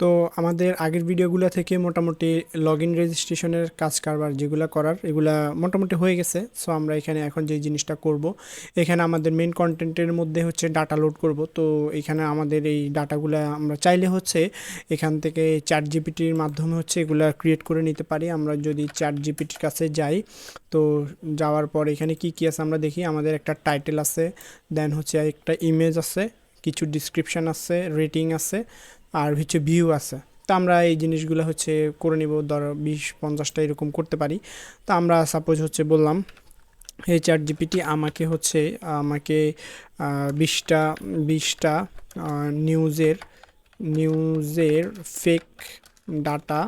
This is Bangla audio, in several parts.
তো আমাদের আগের ভিডিওগুলো থেকে মোটামুটি লগ ইন রেজিস্ট্রেশনের কাজ কারবার যেগুলো করার, এগুলা মোটামুটি হয়ে গেছে। সো আমরা এখানে এখন যে জিনিসটা করব, এখানে আমাদের মেন কন্টেন্টের মধ্যে হচ্ছে ডাটা লোড করব। তো এখানে আমাদের এই ডাটাগুলো আমরা চাইলে হচ্ছে এখান থেকে চ্যাট জিপিটির মাধ্যমে হচ্ছে এগুলা ক্রিয়েট করে নিতে পারি। আমরা যদি চ্যাট জিপিটির কাছে যাই, তো যাওয়ার পর এখানে কি কি আছে আমরা দেখি, আমাদের একটা টাইটেল আছে দেন হচ্ছে একটা ইমেজ আছে, কিছু ডিসক্রিপশান আছে রেটিং আছে আর হচ্ছে ভিউ আছে। তো আমরা এই জিনিসগুলো হচ্ছে করে নিব, ধর বিশ, পঞ্চাশটা এরকম করতে পারি। তো আমরা সাপোজ হচ্ছে বললাম, এই চ্যাট জিপিটি আমাকে হচ্ছে, আমাকে বিশটা বিশটা নিউজের নিউজের ফেক ডাটা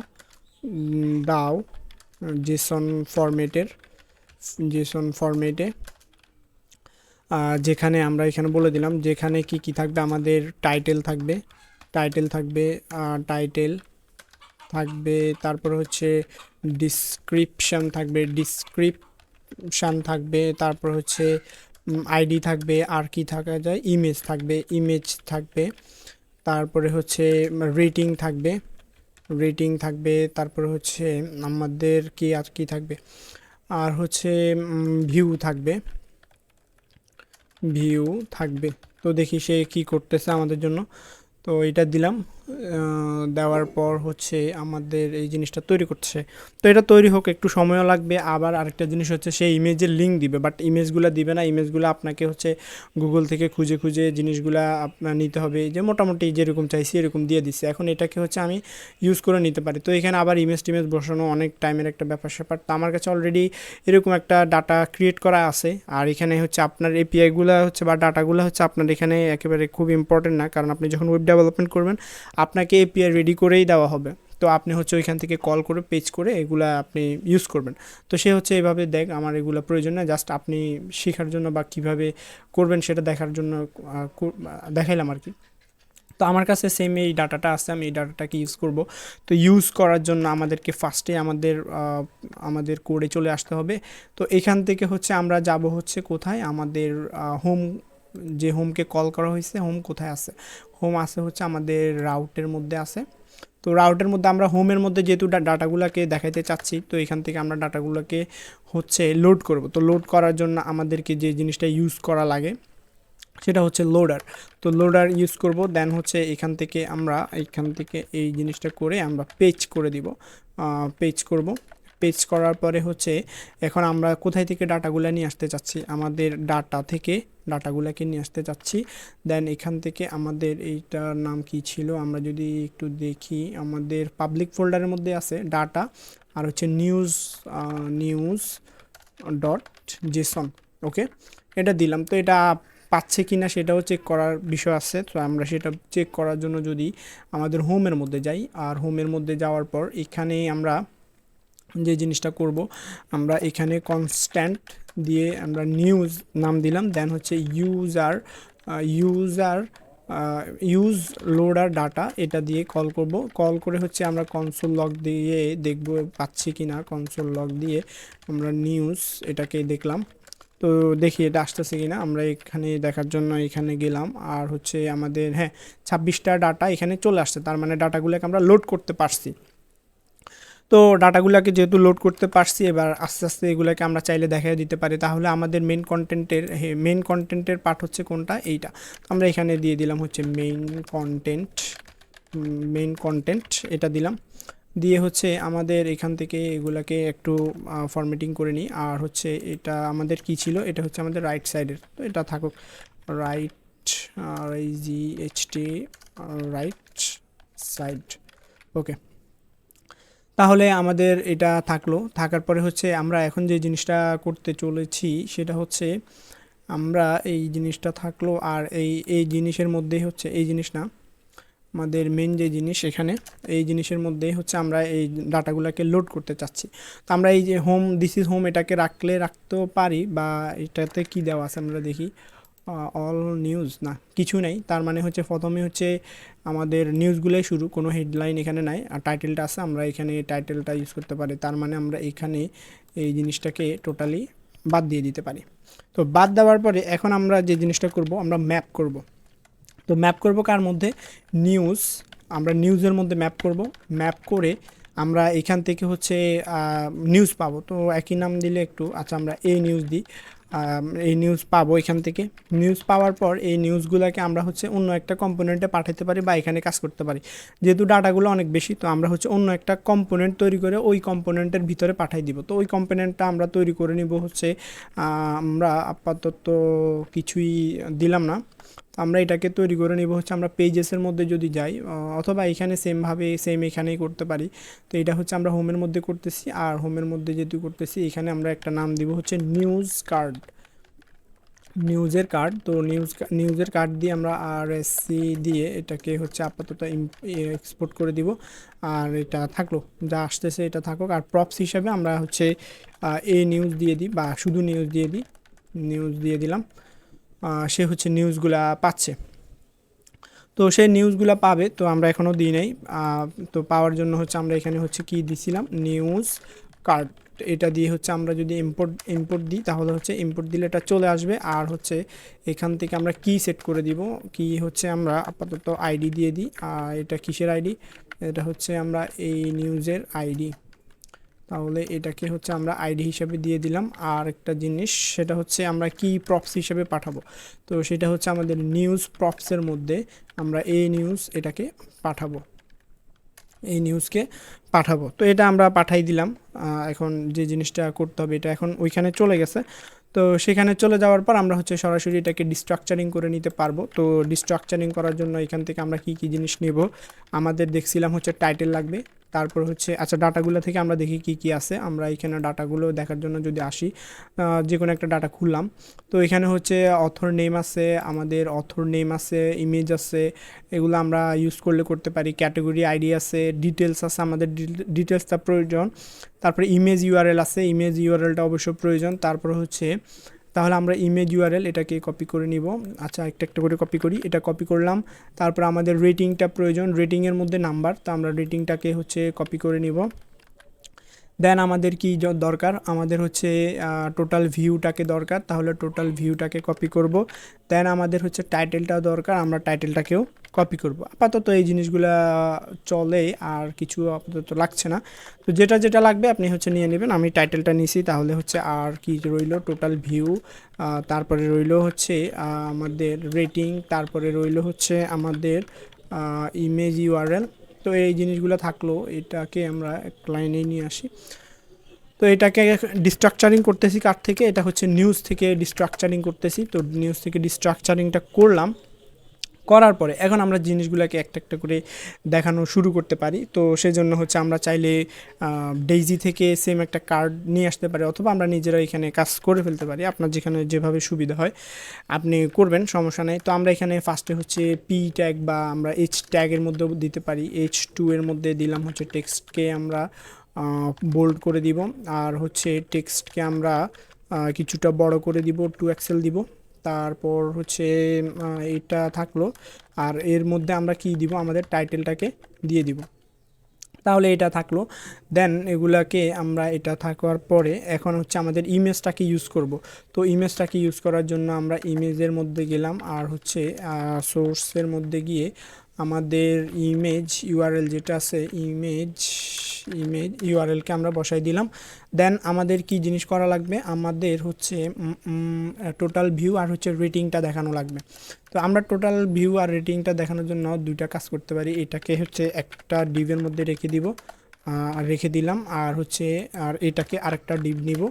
দাও জেসন ফরম্যাটের জেসন ফরম্যাটে যেখানে আমরা এখানে বলে দিলাম, যেখানে কি কি থাকবে, আমাদের টাইটেল থাকবে। টাইটেল থাকবে টাইটেল থাকবে, তারপর হচ্ছে ডিসক্রিপশান থাকবে ডিসক্রিপশান থাকবে, তারপর হচ্ছে আইডি থাকবে, আর কি থাকা যায় ইমেজ থাকবে ইমেজ থাকবে, তারপরে হচ্ছে রেটিং থাকবে রেটিং থাকবে, তারপরে হচ্ছে, আমাদের কি আর কি থাকবে, আর হচ্ছে ভিউ থাকবে ভিউ থাকবে, তো দেখি সে কি করতেছে আমাদের জন্য তো এটা দিলাম। দেওয়ার পর হচ্ছে আমাদের এই জিনিসটা তৈরি করছে। তো এটা তৈরি হোক, একটু সময়ও লাগবে। আবার আরেকটা জিনিস হচ্ছে সেই ইমেজের লিঙ্ক দিবে বাট ইমেজগুলো দিবে না। ইমেজগুলো আপনাকে হচ্ছে গুগল থেকে খুঁজে খুঁজে জিনিসগুলো আপনার নিতে হবে। যে মোটামুটি যেরকম চাইছি এরকম দিয়ে দিচ্ছে এখন এটাকে হচ্ছে আমি ইউজ করে নিতে পারি। তো এখানে আবার ইমেজ টিমেজ বসানো অনেক টাইমের একটা ব্যাপার স্যাপার তো আমার কাছে অলরেডি এরকম একটা ডাটা ক্রিয়েট করা আছে। আর এখানে হচ্ছে আপনার এপিআইগুলো হচ্ছে বা ডাটাগুলো হচ্ছে আপনার এখানে একেবারে খুব ইম্পর্টেন্ট না। কারণ আপনি যখন ওয়েব ডেভেলপমেন্ট করবেন আপনাকে এপিআই রেডি করেই দেওয়া হবে। তো আপনি হচ্ছে ওইখান থেকে কল করে পেজ করে এগুলা আপনি ইউজ করবেন। তো সে হচ্ছে এভাবে দেখ, আমার এগুলো প্রয়োজন না জাস্ট আপনি শেখার জন্য বা কীভাবে করবেন সেটা দেখার জন্য দেখাইলাম আর কি তো আমার কাছে সেম এই ডাটাটা আছে, আমি এই ডাটাটাকে ইউজ করব। তো ইউজ করার জন্য আমাদেরকে ফার্স্টে আমাদের আমাদের কোডে চলে আসতে হবে। তো এখান থেকে হচ্ছে আমরা যাব হচ্ছে কোথায়? আমাদের হোম যে হোমকে কল করা হয়েছে, হোম কোথায় আছে? হোম আছে হচ্ছে আমাদের রাউটের মধ্যে আছে। তো রাউটের মধ্যে আমরা হোমের মধ্যে যেহেতু ডাটাগুলোকে দেখাইতে চাচ্ছি, তো এখান থেকে আমরা ডাটাগুলোকে হচ্ছে লোড করব। তো লোড করার জন্য আমাদেরকে যে জিনিসটা ইউজ করা লাগে, সেটা হচ্ছে লোডার তো লোডার ইউজ করব দেন হচ্ছে এখান থেকে আমরা, এখান থেকে এই জিনিসটা করে আমরা পেজ করে দিব। পেজ করব। পেজ করার পরে হচ্ছে এখন আমরা কোথায় থেকে ডাটাগুলো নিয়ে আসতে চাচ্ছি? আমাদের ডাটা থেকে ডাটাগুলোকে নিয়ে আসতে চাচ্ছি। দেন এখান থেকে আমাদের এইটার নাম কি ছিল? আমরা যদি একটু দেখি, আমাদের পাবলিক ফোল্ডারের মধ্যে আছে ডাটা আর হচ্ছে news news dot JSON okay এটা দিলাম। তো এটা পাচ্ছে কি না সেটাও চেক করার বিষয় আছে। তো আমরা সেটা চেক করার জন্য যদি আমাদের হোমের মধ্যে যাই, আর হোমের মধ্যে যাওয়ার পর এখানে আমরা যে জিনিসটা করব, আমরা এখানে কনস্ট্যান্ট দিয়ে আমরা নিউজ নাম দিলাম দেন হচ্ছে user user use loader data এটা দিয়ে কল করব। কল করে হচ্ছে আমরা কনসোল লগ দিয়ে দেখব পাচ্ছি কি না কনসোল লগ দিয়ে আমরা নিউজ এটাকে দেখলাম। তো দেখি এটা আসতেছে কি না আমরা এখানে দেখার জন্য এখানে গেলাম, আর হচ্ছে আমাদের হ্যাঁ ছাব্বিশটা ডাটা এখানে চলে আসছে, তার মানে ডাটাগুলোকে আমরা লোড করতে পারছি। তো ডাটাগুলোকে যেহেতু লোড করতে পারছি, এবার আস্তে আস্তে এগুলোকে আমরা চাইলে দেখাই দিতে পারি। তাহলে আমাদের মেন কন্টেন্টের মেন কন্টেন্টের পার্ট হচ্ছে কোনটা? এইটা। আমরা এখানে দিয়ে দিলাম হচ্ছে মেইন কন্টেন্ট মেইন কন্টেন্ট এটা দিলাম। দিয়ে হচ্ছে আমাদের এখান থেকে এগুলাকে একটু ফরম্যাটিং করে নিই। আর হচ্ছে এটা আমাদের কি ছিল? এটা হচ্ছে আমাদের রাইট সাইডের তো এটা থাকুক। রাইট আর এই G H T right side okay তাহলে আমাদের এটা থাকল। থাকার পরে হচ্ছে আমরা এখন যে জিনিসটা করতে চলেছি সেটা হচ্ছে আমরা এই জিনিসটা থাকল আর এই এই জিনিসের মধ্যেই হচ্ছে, এই জিনিস না, আমাদের মেন যে জিনিস এখানে, এই জিনিসের মধ্যেই হচ্ছে আমরা এই ডাটাগুলোকে লোড করতে চাচ্ছি। তো আমরা এই যে হোম দিস ইজ হোম এটাকে রাখলে, রাখতেও পারি বা এটাতে কি দেওয়া আছে আমরা দেখি। অল নিউজ না, কিছু নেই। তার মানে হচ্ছে প্রথমে হচ্ছে আমাদের নিউজগুলোই শুরু, কোনো হেডলাইন এখানে নাই। আর টাইটেলটা আছে, আমরা এখানে টাইটেলটা ইউজ করতে পারি। তার মানে আমরা এখানে এই জিনিসটাকে টোটালি বাদ দিয়ে দিতে পারি। তো বাদ দেওয়ার পরে এখন আমরা যে জিনিসটা করব, আমরা ম্যাপ করব। তো ম্যাপ করব কার মধ্যে? নিউজ আমরা নিউজের মধ্যে ম্যাপ করব। ম্যাপ করে আমরা এখান থেকে হচ্ছে নিউজ পাবো। তো একই নাম দিলে একটু আচ্ছা আমরা এই নিউজ দিই। এই নিউজ পাবো এখান থেকে। নিউজ পাওয়ার পর এই নিউজগুলোকে আমরা হচ্ছে অন্য একটা কম্পোনেন্টে পাঠাতে পারি বা এখানে কাজ করতে পারি। যেহেতু ডাটাগুলো অনেক বেশি, তো আমরা হচ্ছে অন্য একটা কম্পোনেন্ট তৈরি করে ওই কম্পোনেন্টের ভিতরে পাঠাই দিব। তো ওই কম্পোনেন্টটা আমরা তৈরি করে নিব হচ্ছে আমরা আপাতত কিছুই দিলাম না। আমরা এটাকে তৈরি করে নিব, হচ্ছে আমরা পেজেসের মধ্যে যদি যাই অথবা এখানে সেমভাবে সেম এখানেই করতে পারি। তো এটা হচ্ছে আমরা হোমের মধ্যে করতেছি, আর হোমের মধ্যে যেহেতু করতেছি, এখানে আমরা একটা নাম দিব হচ্ছে নিউজ কার্ড নিউজের কার্ড তো নিউজ নিউজের কার্ড দিয়ে আমরা আর দিয়ে এটাকে হচ্ছে আপাতত এক্সপোর্ট করে দিব। আর এটা থাকল, যা আসতেছে এটা থাকুক। আর প্রপস হিসাবে আমরা হচ্ছে এ নিউজ দিয়ে দিই, বা শুধু নিউজ দিয়ে দিই নিউজ দিয়ে দিলাম। সে হচ্ছে নিউজগুলা পাচ্ছে। তো সেই নিউজগুলো পাবে, তো আমরা এখনও দিই নাই। তো পাওয়ার জন্য হচ্ছে আমরা এখানে হচ্ছে কি দিছিলাম? নিউজ কার্ড এটা দিয়ে হচ্ছে আমরা যদি ইম্পোর্ট ইম্পোর্ট দিই, তাহলে হচ্ছে ইম্পোর্ট দিলে এটা চলে আসবে। আর হচ্ছে এখান থেকে আমরা কি সেট করে দিব? কি হচ্ছে আমরা আপাতত আইডি দিয়ে দিই। আর এটা কিসের আইডি এটা হচ্ছে আমরা এই নিউজের আইডি তাহলে এটাকে হচ্ছে আমরা আইডি হিসাবে দিয়ে দিলাম। আর একটা জিনিস, সেটা হচ্ছে আমরা কি প্রপস হিসাবে পাঠাবো? তো সেটা হচ্ছে আমাদের নিউজ প্রপসের মধ্যে আমরা এই নিউজ এটাকে পাঠাবো। এই নিউজকে পাঠাবো। তো এটা আমরা পাঠাই দিলাম। এখন যে জিনিসটা করতে হবে এটা এখন ওইখানে চলে গেছে। তো সেখানে চলে যাওয়ার পর আমরা হচ্ছে সরাসরি এটাকে ডিস্ট্রাকচারিং করে নিতে পারব। তো ডিস্ট্রাকচারিং করার জন্য এখান থেকে আমরা কি কি জিনিস নেব? আমাদের দেখছিলাম হচ্ছে টাইটেল লাগবে। তারপর হচ্ছে আচ্ছা ডাটাগুলো থেকে আমরা দেখি কি কি আছে। আমরা এখানে ডাটাগুলো দেখার জন্য যদি আসি যে কোনো একটা ডাটা খুললাম। তো এখানে হচ্ছে অথর নেম আছে, আমাদের অথর নেম আছে ইমেজ আছে, এগুলো আমরা ইউজ করলে করতে পারি। ক্যাটাগরি আইডি আছে ডিটেলস আছে, আমাদের ডিটেলসটা প্রয়োজন। তারপরে ইমেজ ইউআরএল আছে ইমেজ ইউআরএলটা অবশ্য প্রয়োজন। তারপর হচ্ছে তাহলে আমরা ইমেজ ইউআরএল এটাকে কপি করে নিব। আচ্ছা একটা একটা করে কপি করি, এটা কপি করলাম। তারপর আমাদের রেটিংটা প্রয়োজন। রেটিংয়ের মধ্যে নাম্বার তো আমরা রেটিংটাকে হচ্ছে কপি করে নিব। দেন আমাদের কি দরকার? আমাদের হচ্ছে টোটাল ভিউটাকে দরকার। তাহলে টোটাল ভিউটাকে কপি করব। দেন আমাদের হচ্ছে টাইটেলটাও দরকার। আমরা টাইটেলটাকেও কপি করব। আপাতত এই জিনিসগুলো চলে আর কিছু আপাতত লাগছে না। তো যেটা যেটা লাগবে আপনি হচ্ছে নিয়ে নেবেন। আমি টাইটেলটা নিছি। তাহলে হচ্ছে আর কি রইল? টোটাল ভিউ তারপরে রইল হচ্ছে আমাদের রেটিং তারপরে রইল হচ্ছে আমাদের ইমেজ ইউআরএল তো এই জিনিসগুলো থাকল, এটাকে আমরা এক লাইনে নিয়ে আসি। তো এটাকে ডিস্ট্রাকচারিং করতেছি কার থেকে? এটা হচ্ছে নিউজ থেকে ডিস্ট্রাকচারিং করতেছি। তো নিউজ থেকে ডিস্ট্রাকচারিংটা করলাম। করার পরে এখন আমরা জিনিসগুলোকে একটা একটা করে দেখানো শুরু করতে পারি। তো সেজন্য হচ্ছে আমরা চাইলে ডেইজি থেকে সেম একটা কার্ড নিয়ে আসতে পারি অথবা আমরা নিজেরা এখানে কাজ করে ফেলতে পারি। আপনার যেখানে যেভাবে সুবিধা হয় আপনি করবেন, সমস্যা নেই। তো আমরা এখানে ফার্স্টে হচ্ছে পি ট্যাগ বা আমরা এইচ ট্যাগের মধ্যেও দিতে পারি। এইচ টু এর মধ্যে দিলাম হচ্ছে টেক্সটকে আমরা বোল্ড করে দিব। আর হচ্ছে টেক্সটকে আমরা কিছুটা বড় করে দিব টু এক্সেল দিব। তারপর হচ্ছে এটা থাকল। আর এর মধ্যে আমরা কি দিব? আমাদের টাইটেলটাকে দিয়ে দিব। তাহলে এটা থাকল। দেন এগুলাকে আমরা এটা থাকার পরে এখন হচ্ছে আমাদের ইমেজটাকে ইউজ করব। তো ইমেজটাকে ইউজ করার জন্য আমরা ইমেজের মধ্যে গেলাম। আর হচ্ছে সোর্সের মধ্যে গিয়ে আমাদের ইমেজ ইউআরএল যেটা আছে ইমেজ ইমেজ ইউআরএলকে আমরা বসাই দিলাম। দেন আমাদের কি জিনিস করা লাগবে? আমাদের হচ্ছে টোটাল ভিউ আর হচ্ছে রেটিংটা দেখানো লাগবে। তো আমরা টোটাল ভিউ আর রেটিংটা দেখানোর জন্য দুইটা কাজ করতে পারি। এটাকে হচ্ছে একটা ডিভের মধ্যে রেখে দিব আর রেখে দিলাম। আর হচ্ছে, আর এটাকে আরেকটা ডিভ নিব।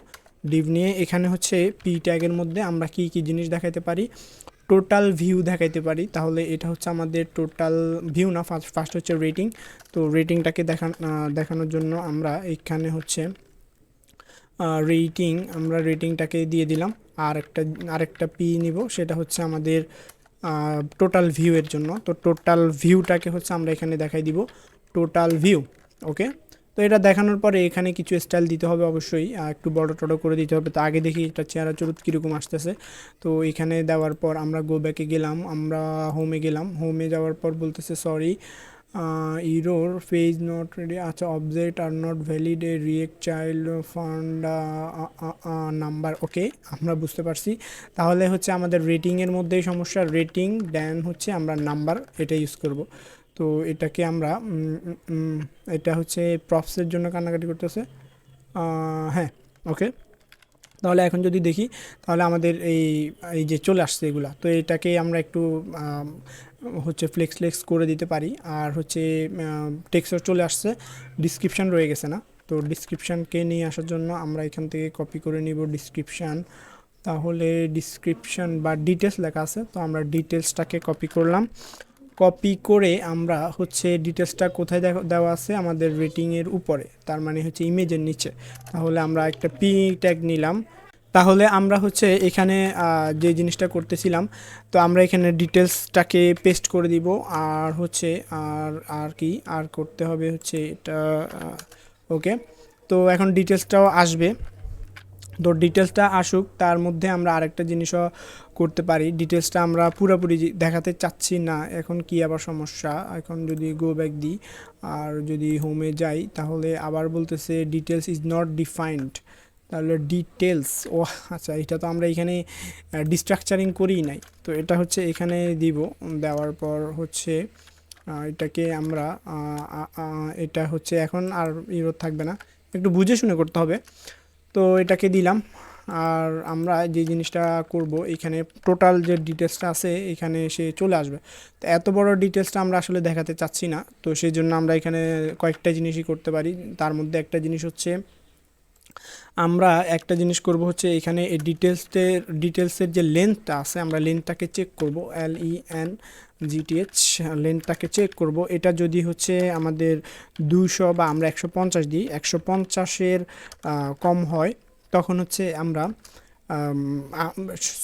ডিভ নিয়ে এখানে হচ্ছে পি ট্যাগের মধ্যে আমরা কি কি জিনিস দেখাতে পারি? টোটাল ভিউ দেখাইতে পারি তাহলে এটা হচ্ছে আমাদের টোটাল ভিউ না ফার্স্ট ফার্স্ট হচ্ছে রেটিং তো রেটিংটাকে আহ, দেখানোর জন্য আমরা এখানে হচ্ছে রেটিং আমরা রেটিংটাকে দিয়ে দিলাম আর একটা আরেকটা পি নিব সেটা হচ্ছে আমাদের টোটাল ভিউয়ের জন্য তো টোটাল ভিউটাকে হচ্ছে আমরা এখানে দেখাই দিব টোটাল ভিউ ওকে তো এটা দেখানোর পরে এখানে কিছু স্টাইল দিতে হবে অবশ্যই একটু বড় টড়ো করে দিতে হবে। তো আগে দেখি এটা চেহারা চরুত কীরকম আসতেছে। তো এখানে দেওয়ার পর আমরা গো ব্যাকে গেলাম, আমরা হোমে গেলাম। হোমে যাওয়ার পর বলতেছে sorry error page not ready আচ্ছা object are not valid a React child found number okay আমরা বুঝতে পারছি। তাহলে হচ্ছে আমাদের রেটিংয়ের মধ্যেই সমস্যা। রেটিং দেন হচ্ছে আমরা নাম্বার এটা ইউজ করব। তো এটাকে আমরা এটা হচ্ছে প্রপসের জন্য কান্নাকাটি করতেছে। হ্যাঁ ওকে তাহলে এখন যদি দেখি, তাহলে আমাদের এই এই যে চলে আসছে এগুলা, তো এটাকে আমরা একটু হচ্ছে ফ্লেক্স ফ্লেক্স করে দিতে পারি। আর হচ্ছে টেক্সচার চলে আসছে ডিসক্রিপশান রয়ে গেছে না? তো ডিসক্রিপশানকে নিয়ে আসার জন্য আমরা এখান থেকে কপি করে নিব ডিসক্রিপশান তাহলে ডিসক্রিপশান বা ডিটেলস লেখা আছে, তো আমরা ডিটেলসটাকে কপি করলাম। কপি করে আমরা হচ্ছে ডিটেলসটা কোথায় দেওয়া আছে আমাদের রেটিংয়ের উপরে, তার মানে হচ্ছে ইমেজের নিচে। তাহলে আমরা একটা পি ট্যাগ নিলাম। তাহলে আমরা হচ্ছে এখানে যে জিনিসটা করতেছিলাম, তো আমরা এখানে ডিটেলসটাকে পেস্ট করে দিব, আর হচ্ছে আর আর কি, আর করতে হবে হচ্ছে এটা ওকে তো এখন ডিটেলসটাও আসবে। তো ডিটেলসটা আসুক, তার মধ্যে আমরা আরেকটা জিনিসও করতে পারি। ডিটেলসটা আমরা পুরোপুরি দেখাতে চাচ্ছি না। এখন কি আবার সমস্যা? এখন যদি গো ব্যাক দিই, আর যদি হোমে যাই, তাহলে আবার বলতেছে ডিটেলস ইজ নট ডিফাইন্ড তাহলে ডিটেলস ও আচ্ছা এটা তো আমরা এখানে ডিস্ট্রাকচারিং করিই নাই। তো এটা হচ্ছে এখানে দিব, দেওয়ার পর হচ্ছে এটাকে আমরা এটা হচ্ছে এখন আর ইরোড থাকবে না। একটু বুঝে শুনে করতে হবে। তো এটাকে দিলাম। আর আমরা যে জিনিসটা করব, এখানে টোটাল যে ডিটেলসটা আছে, এখানে সে চলে আসবে। তো এত বড় ডিটেলসটা আমরা আসলে দেখাতে চাচ্ছি না। তো সেই জন্য আমরা এখানে কয়েকটা জিনিসই করতে পারি। তার মধ্যে একটা জিনিস হচ্ছে, আমরা একটা জিনিস করব হচ্ছে এখানে এই ডিটেলসের ডিটেলসের যে লেন্থটা আছে, আমরা লেন্থটাকে চেক করব L E N G T H লেন্থটাকে check করব। এটা যদি হচ্ছে আমাদের দুশো বা আমরা একশো পঞ্চাশ দিই, একশো পঞ্চাশের কম হয় তখন হচ্ছে আমরা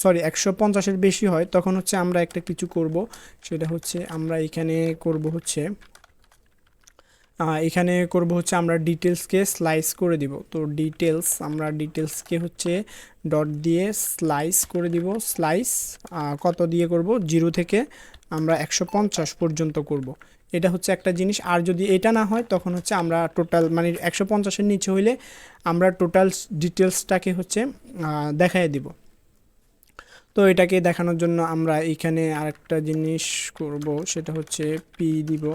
সরি, একশো পঞ্চাশের বেশি হয়, তখন হচ্ছে আমরা একটা কিছু করব। সেটা হচ্ছে আমরা এখানে করব হচ্ছে এখানে করব হচ্ছে আমরা ডিটেলসকে স্লাইস করে দিব। তো ডিটেলস আমরা ডিটেলসকে হচ্ছে ডট দিয়ে স্লাইস করে দিব। স্লাইস কত দিয়ে করব? জিরো থেকে আমরা একশো পঞ্চাশ পর্যন্ত করব। এটা হচ্ছে একটা জিনিস। আর যদি এটা না হয়, তখন হচ্ছে আমরা টোটাল মানে একশো পঞ্চাশের নিচে হইলে আমরা টোটাল ডিটেলসটাকে হচ্ছে দেখাই দিব। তো এটাকে দেখানোর জন্য আমরা এখানে আরেকটা জিনিস করব, সেটা হচ্ছে পি দিব।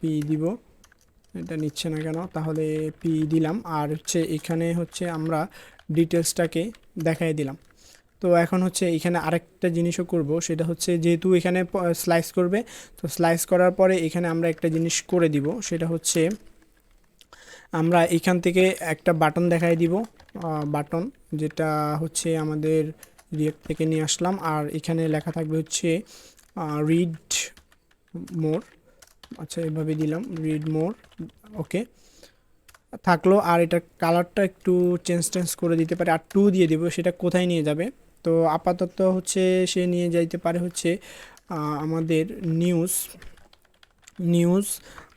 পি দিব। এটা নিচ্ছে না কেন? তাহলে পি দিলাম। আর হচ্ছে এখানে হচ্ছে আমরা ডিটেলসটাকে দেখাই দিলাম। তো এখন হচ্ছে এখানে আরেকটা জিনিসও করব, সেটা হচ্ছে যেহেতু এখানে স্লাইস করবে, তো স্লাইস করার পরে এখানে আমরা একটা জিনিস করে দিব, সেটা হচ্ছে আমরা এখান থেকে একটা বাটন দেখাই দিব বাটন, যেটা হচ্ছে আমাদের রিয়েক্ট থেকে নিয়ে আসলাম, আর এখানে লেখা থাকবে হচ্ছে রিড মোর আচ্ছা এভাবে দিলাম রিড মোর ওকে, থাকল, আর এটা কালারটা একটু চেঞ্জ টেঞ্জ করে দিতে পারে, আর টু দিয়ে দিব, সেটা কোথায় নিয়ে যাবে? তো আপাতত হচ্ছে সে নিয়ে যাইতে পারে হচ্ছে আমাদের নিউজ নিউজ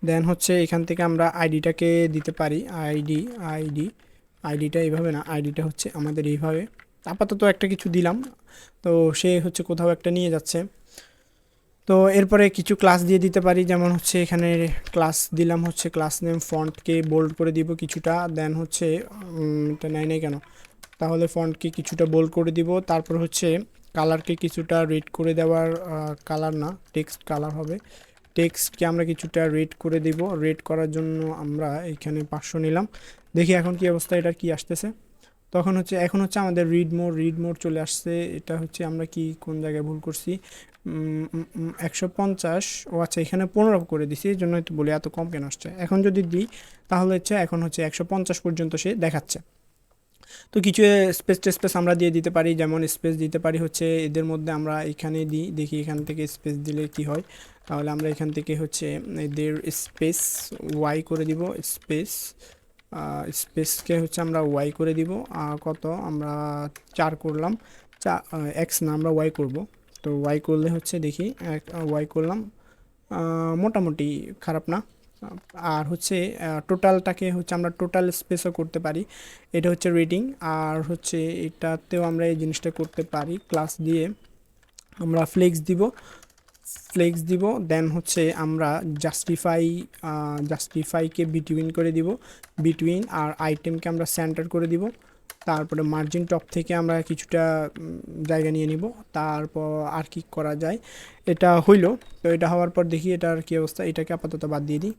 দেন হচ্ছে এখান থেকে আমরা আইডিটাকে দিতে পারি, আইডি আইডি, আইডিটা এইভাবে না, আইডিটা হচ্ছে আমাদের এইভাবে। আপাতত একটা কিছু দিলাম, তো সে হচ্ছে কোথাও একটা নিয়ে যাচ্ছে। তো এরপরে কিছু ক্লাস দিয়ে দিতে পারি, যেমন হচ্ছে এখানে ক্লাস দিলাম হচ্ছে ক্লাস নেম ফন্টকে বোল্ড করে দিব কিছুটা দেন হচ্ছে এটা নেয় নাই কেন? তাহলে ফন্টকে কিছুটা বোল্ড করে দিব। তারপর হচ্ছে কালারকে কিছুটা রেড করে দেওয়ার কালার না টেক্সট কালার হবে। টেক্সটকে আমরা কিছুটা রেড করে দিব। রেড করার জন্য আমরা এখানে পাঁচশো নিলাম। দেখি এখন কি অবস্থা, এটা কি আসতেছে? তখন হচ্ছে, এখন হচ্ছে আমাদের রিড মোড রিড মোড চলে আসছে। এটা হচ্ছে আমরা কি, কোন জায়গায় ভুল করছি? একশো পঞ্চাশ। ও আচ্ছা এখানে পনেরো করে দিছি, এই জন্য বলি এত কম কেন আসছে? এখন যদি দিই, তাহলে হচ্ছে, এখন হচ্ছে একশো পঞ্চাশ পর্যন্ত সে দেখাচ্ছে। তো কিছু স্পেস স্পেস আমরা দিয়ে দিতে পারি, যেমন স্পেস দিতে পারি হচ্ছে এদের মধ্যে আমরা এখানে দিই দেখি এখান থেকে স্পেস দিলে কি হয়। তাহলে আমরা এখান থেকে হচ্ছে এদের স্পেস ওয়াই করে দিব স্পেস স্পেসকে হচ্ছে আমরা ওয়াই করে দিব কত আমরা চার করলাম, চা এক্স না আমরা ওয়াই করব। তো ওয়াই করলে হচ্ছে দেখি ওয়াই করলাম মোটামুটি খারাপ না। আর হচ্ছে টোটালটাকে হচ্ছে আমরা টোটাল স্পেসও করতে পারি। এটা হচ্ছে রিডিং আর হচ্ছে এটাতেও আমরা এই জিনিসটা করতে পারি। ক্লাস দিয়ে আমরা ফ্লেক্স দিব ফ্লেক্স দিব দেন হচ্ছে আমরা জাস্টিফাই জাস্টিফাইকে বিটুইন করে দিব। বিটুইন আর আইটেমকে আমরা সেন্টার করে দিব। তারপরে মার্জিন টপ থেকে আমরা কিছুটা জায়গা নিয়ে নিব। তারপর আর কি করা যায়? এটা হইল, তো এটা হওয়ার পর দেখি এটার কী অবস্থা, এটাকে আপাতত বাদ দিয়ে দিই।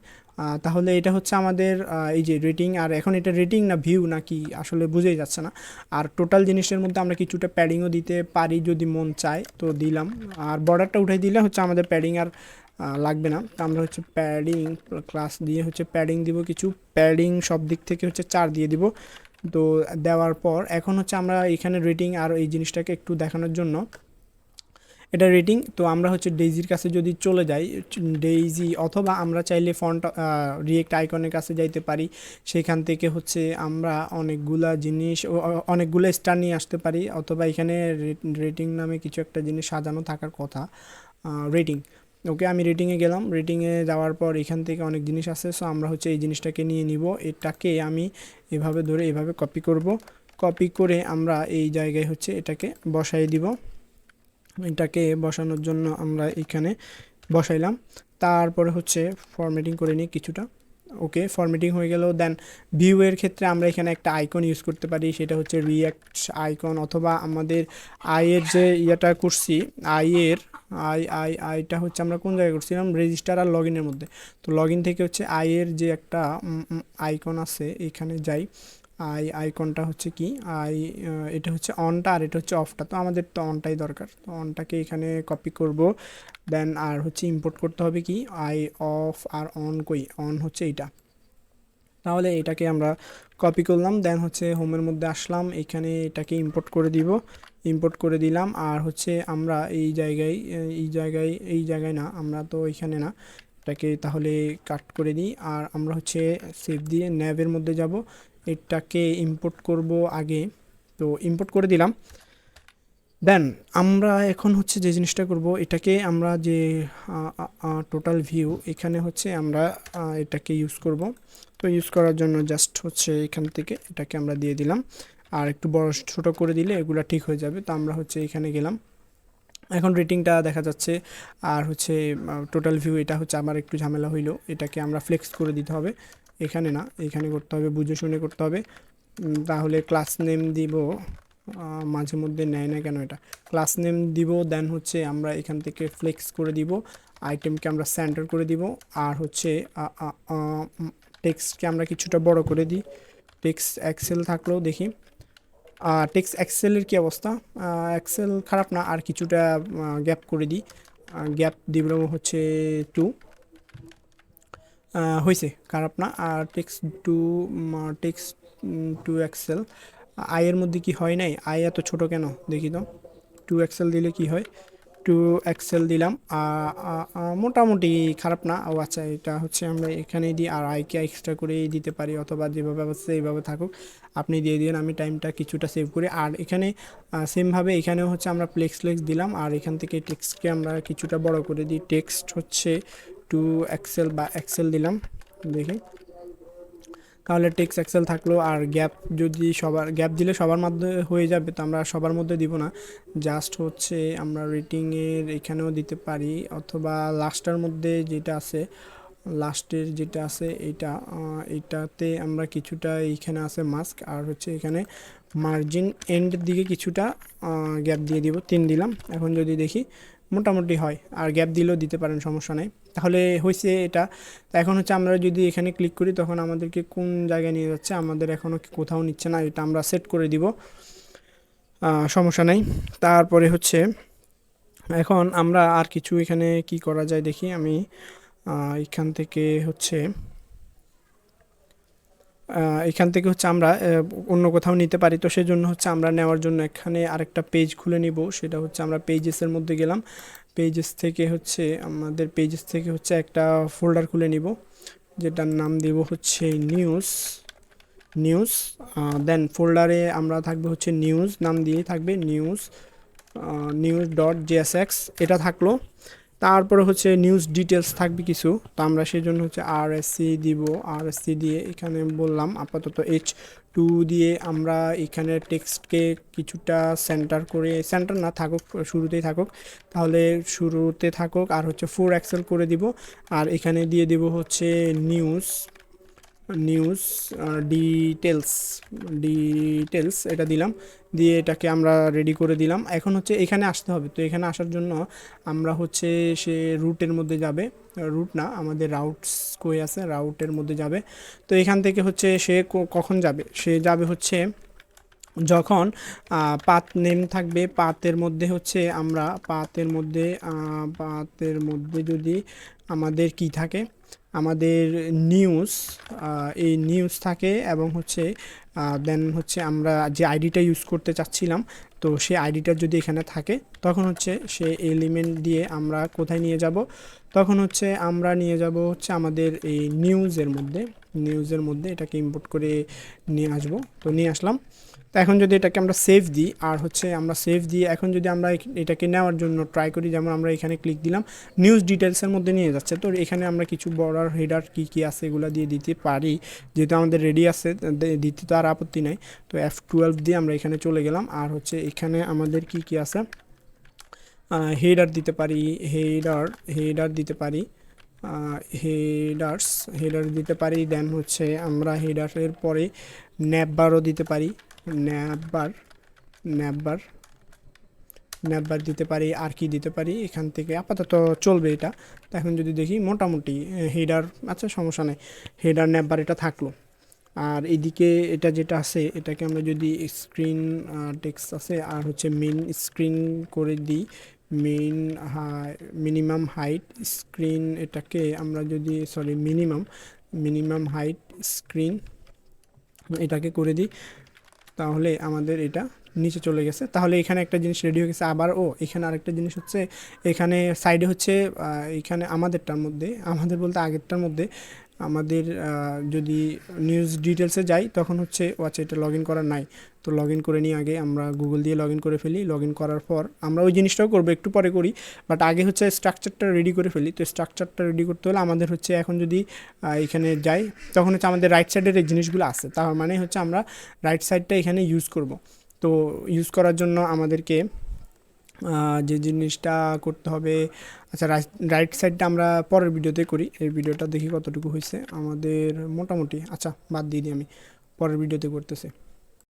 তাহলে এটা হচ্ছে আমাদের এই যে রেটিং আর এখন এটা রেটিং না ভিউ নাকি আসলে বুঝেই যাচ্ছে না। আর টোটাল জিনিসের মধ্যে আমরা কিছুটা প্যাডিংও দিতে পারি যদি মন চায়, তো দিলাম। আর বর্ডারটা উঠাই দিলে হচ্ছে আমাদের প্যাডিং আর লাগবে না। তো আমরা হচ্ছে প্যাডিং ক্লাস দিয়ে হচ্ছে প্যাডিং দিব, কিছু প্যাডিং সব দিক থেকে হচ্ছে চার দিয়ে দিব। তো দেওয়ার পর এখন হচ্ছে আমরা এখানে রেটিং আর এই জিনিসটাকে একটু দেখানোর জন্য। এটা রেটিং তো আমরা হচ্ছে ডেইজির কাছে যদি চলে যাই ডেইজি অথবা আমরা চাইলে ফন্ট রিয়েক্ট আইকনের কাছে যাইতে পারি। সেখান থেকে হচ্ছে আমরা অনেকগুলা জিনিস অনেকগুলো স্টার নিয়ে আসতে পারি। অথবা এখানে রেটিং নামে কিছু একটা জিনিস সাজানো থাকার কথা। রেটিং ওকে আমি রেটিংয়ে গেলাম। রেটিংয়ে যাওয়ার পর এখান থেকে অনেক জিনিস আছে সো আমরা হচ্ছে এই জিনিসটাকে নিয়ে নিব। এটাকে আমি এভাবে ধরে এভাবে কপি করব। কপি করে আমরা এই জায়গায় হচ্ছে এটাকে বসাই দিব। এটাকে বসানোর জন্য আমরা এখানে বসাইলাম। তারপরে হচ্ছে ফরম্যাটিং করে নিই কিছুটা। ওকে ফরম্যাটিং হয়ে গেল। দেন ভিউয়ের ক্ষেত্রে আমরা এখানে একটা আইকন ইউজ করতে পারি। সেটা হচ্ছে রিয়াক্ট আইকন অথবা আমাদের আইয়ের যে ইয়েটা করছি আইয়ের আই আই আইটা হচ্ছে আমরা কোন জায়গায় করছিলাম? রেজিস্টার আর লগ ইনের মধ্যে। তো লগ ইন থেকে হচ্ছে আইয়ের যে একটা আইকন আছে, এখানে যাই। আই আইকনটা হচ্ছে কি? আই এটা হচ্ছে অনটা আর এটা হচ্ছে অফটা তো আমাদের তো অনটাই দরকার। তো অনটাকে এখানে কপি করব? দেন আর হচ্ছে ইম্পোর্ট করতে হবে কি? আই অফ আর অন কই? অন হচ্ছে এইটা। তাহলে এটাকে আমরা কপি করলাম দেন হচ্ছে হোমের মধ্যে আসলাম, এখানে এটাকে ইম্পোর্ট করে দিব। ইম্পোর্ট করে দিলাম, আর হচ্ছে আমরা এই জায়গায় এই জায়গায় এই জায়গায় না, আমরা তো এখানে না, এটাকে তাহলে কাট করে দিই। আর আমরা হচ্ছে সেভ দিয়ে ন্যাবের মধ্যে যাব। এটাকে ইম্পোর্ট করব আগে। তো ইম্পোর্ট করে দিলাম। দেন, আমরা এখন হচ্ছে যে জিনিসটা করব, এটাকে আমরা যে টোটাল ভিউ এখানে হচ্ছে আমরা এটাকে ইউজ করব। তো ইউজ করার জন্য জাস্ট হচ্ছে এখান থেকে এটাকে আমরা দিয়ে দিলাম। আর একটু বড় ছোট করে দিলে এগুলো ঠিক হয়ে যাবে। তো আমরা হচ্ছে এখানে গেলাম। এখন রেটিংটা দেখা যাচ্ছে, আর হচ্ছে টোটাল ভিউ এটা হচ্ছে আমার একটু ঝামেলা হইল। এটাকে আমরা ফ্লেক্স করে দিতে হবে। এখানে না, এখানে করতে হবে, বুঝে শুনে করতে হবে। তাহলে ক্লাস নেম দিব মাঝে মধ্যে নেয় না কেন এটা? ক্লাস নেম দিব দেন হচ্ছে আমরা এখান থেকে ফ্লেক্স করে দিব আইটেমকে আমরা সেন্টার করে দিব, আর হচ্ছে টেক্সটকে আমরা কিছুটা বড় করে দিই। টেক্সট এক্সেল থাকলেও দেখি। টেক্সট এক্সেলের কি অবস্থা? এক্সেল খারাপ না, আর কিছুটা গ্যাপ করে দিই। গ্যাপ দিব হচ্ছে টু হয়েছে খারাপ না, আর text to text to Excel আয়ের মধ্যে কি হয় নাই? আই এত ছোট কেন? দেখি তো। টু এক্সেল দিলে কি হয়? টু এক্সেল দিলাম। মোটামুটি খারাপ না? ও আচ্ছা এটা হচ্ছে আমরা এখানে দিই আর আইকে এক্সট্রা করে দিতে পারি অথবা যেভাবে আছে এইভাবে থাকুক, আপনি দিয়ে দিন আমি টাইমটা কিছুটা সেভ করি। আর এখানে সেমভাবে এখানেও হচ্ছে আমরা প্লেক্স ফ্লেক্স দিলাম। আর এখান থেকে টেক্সটকে আমরা কিছুটা বড় করে দিই। টেক্সট হচ্ছে টু এক্সেল বা এক্সেল দিলাম। দেখি। তাহলে টেক্স এক্সেল থাকল আর গ্যাপ যদি সবার গ্যাপ দিলে সবার মধ্যে হয়ে যাবে, তো আমরা সবার মধ্যে দিব না। জাস্ট হচ্ছে আমরা রেটিংয়ের এখানেও দিতে পারি, অথবা লাস্টের মধ্যে যেটা আছে লাস্টের যেটা আছে, এটা এটাতে আমরা কিছুটা এইখানে আছে মাস্ক আর হচ্ছে এখানে মার্জিন এন্ডের দিকে কিছুটা গ্যাপ দিয়ে দিব, তিন দিলাম। এখন যদি দেখি মোটামুটি হয়, আর গ্যাপ দিলেও দিতে পারেন, সমস্যা নেই। তাহলে হয়েছে এটা। এখন হচ্ছে আমরা যদি এখানে ক্লিক করি, তখন আমাদেরকে কোন জায়গায় নিয়ে যাচ্ছে, আমাদের এখনও কোথাও নিচ্ছে না, এটা আমরা সেট করে দিব। সমস্যা নেই। তারপরে হচ্ছে, এখন আমরা আর কিছু এখানে কি করা যায় দেখি আমি। এখান থেকে হচ্ছে এখান থেকে হচ্ছে আমরা অন্য কোথাও নিতে পারি। তো সেজন্য হচ্ছে আমরা নেওয়ার জন্য এখানে আরেকটা পেজ খুলে নিব। সেটা হচ্ছে আমরা পেজেসের মধ্যে গেলাম। পেজেস থেকে হচ্ছে আমাদের পেজেস থেকে হচ্ছে একটা ফোল্ডার খুলে নিব। যেটার নাম দিব হচ্ছে নিউজ নিউজ দেন ফোল্ডারে আমরা থাকবে হচ্ছে নিউজ নাম দিয়ে থাকবে নিউজ নিউজ ডট জিএসএক্স এটা থাকল। তারপরে হচ্ছে নিউজ ডিটেলস থাকবে কিছু, তো আমরা সেই জন্য হচ্ছে আরএসসি দিব। আরএসসি দিয়ে এখানে বললাম আপাতত এইচ টু দিয়ে আমরা এখানে টেক্সটকে কিছুটা সেন্টার করে সেন্টার না থাকুক, শুরুতেই থাকুক, তাহলে শুরুতে থাকুক আর হচ্ছে ফোর অ্যাক্সেল করে দিব। আর এখানে দিয়ে দিব হচ্ছে নিউজ নিউজ ডিটেলস ডিটেলস এটা দিলাম। দিয়ে এটাকে আমরা রেডি করে দিলাম। এখন হচ্ছে এখানে আসতে হবে। তো এখানে আসার জন্য আমরা হচ্ছে সে রুটের মধ্যে যাবে। রুট না, আমাদের রাউটস কই আছে? রাউটের মধ্যে যাবে। তো এখান থেকে হচ্ছে সে কখন যাবে? সে যাবে হচ্ছে যখন পাত নেম থাকবে। পাতের মধ্যে হচ্ছে আমরা, পাতের মধ্যে পাতের মধ্যে যদি আমাদের কি থাকে? আমাদের নিউজ এই নিউজ থাকে এবং হচ্ছে দেন হচ্ছে আমরা যে আইডিটা ইউজ করতে চাচ্ছিলাম, তো সেই আইডিটা যদি এখানে থাকে, তখন হচ্ছে সেই এলিমেন্ট দিয়ে আমরা কোথায় নিয়ে যাব? তখন হচ্ছে আমরা নিয়ে যাব হচ্ছে আমাদের এই নিউজের মধ্যে নিউজের মধ্যে এটাকে ইম্পোর্ট করে নিয়ে আসব। তো নিয়ে আসলাম। তো এখন যদি এটাকে আমরা সেভ দিই, আর হচ্ছে আমরা সেভ দিয়ে এখন যদি আমরা এটাকে নেওয়ার জন্য ট্রাই করি, যেমন আমরা এখানে ক্লিক দিলাম নিউজ ডিটেলসের মধ্যে নিয়ে যাচ্ছে। তো এখানে আমরা কিছু বর্ডার হেডার কী কী আছে এগুলো দিয়ে দিতে পারি। যেহেতু আমাদের রেডি আছে দিতে তো আর আপত্তি নাই। তো এফ টুয়েলভ দিয়ে আমরা এখানে চলে গেলাম। আর হচ্ছে এখানে আমাদের কি কি আছে? হেডার দিতে পারি হেডার হেডার দিতে পারি হেডার্স হেডার দিতে পারি দেন হচ্ছে আমরা হেডারের পরে ন্যাববারও দিতে পারি। ন্যাববার ন্যাববার ন্যাববার দিতে পারি, আর কি দিতে পারি, এখান থেকে আপাতত চলবে এটা। তো এখন যদি দেখি মোটামুটি হেডার আচ্ছা সমস্যা নেই। হেডার ন্যাববার এটা থাকল। আর এদিকে এটা যেটা আছে, এটাকে আমরা যদি স্ক্রিন টেক্সট আছে, আর হচ্ছে মেন স্ক্রিন করে দিই মেইন মিনিমাম হাইট স্ক্রিন এটাকে আমরা যদি sorry minimum minimum height screen এটাকে করে দিই। তাহলে আমাদের এটা নিচে চলে গেছে। তাহলে এখানে একটা জিনিস রেডি হয়ে গেছে। আবার ও এখানে আরেকটা জিনিস হচ্ছে, এখানে সাইডে হচ্ছে এখানে আমাদেরটার মধ্যে, আমাদের বলতে আগেরটার মধ্যে আমাদের যদি নিউজ ডিটেলসে যাই, তখন হচ্ছে ও আচ্ছা এটা লগ ইন করার নাই। তো লগ ইন করে নিয়ে আগে আমরা গুগল দিয়ে লগ ইন করে ফেলি। লগ ইন করার পর আমরা ওই জিনিসটাও করব, একটু পরে করি। বাট আগে হচ্ছে স্ট্রাকচারটা রেডি করে ফেলি। তো স্ট্রাকচারটা রেডি করতে হলে আমাদের হচ্ছে এখন যদি এখানে যাই, তখন হচ্ছে আমাদের রাইট সাইডের এই জিনিসগুলো আছে। তার মানে হচ্ছে আমরা রাইট সাইডটা এখানে ইউজ করব। তো ইউজ করার জন্য আমাদেরকে যে জিনিসটা করতে হবে আচ্ছা রাইট সাইডটা আমরা পরের ভিডিওতে করি। এই ভিডিওটা দেখি কতটুকু হয়েছে আমাদের মোটামুটি আচ্ছা বাদ দিয়ে দিই আমি। পরের ভিডিওতে করতেছে।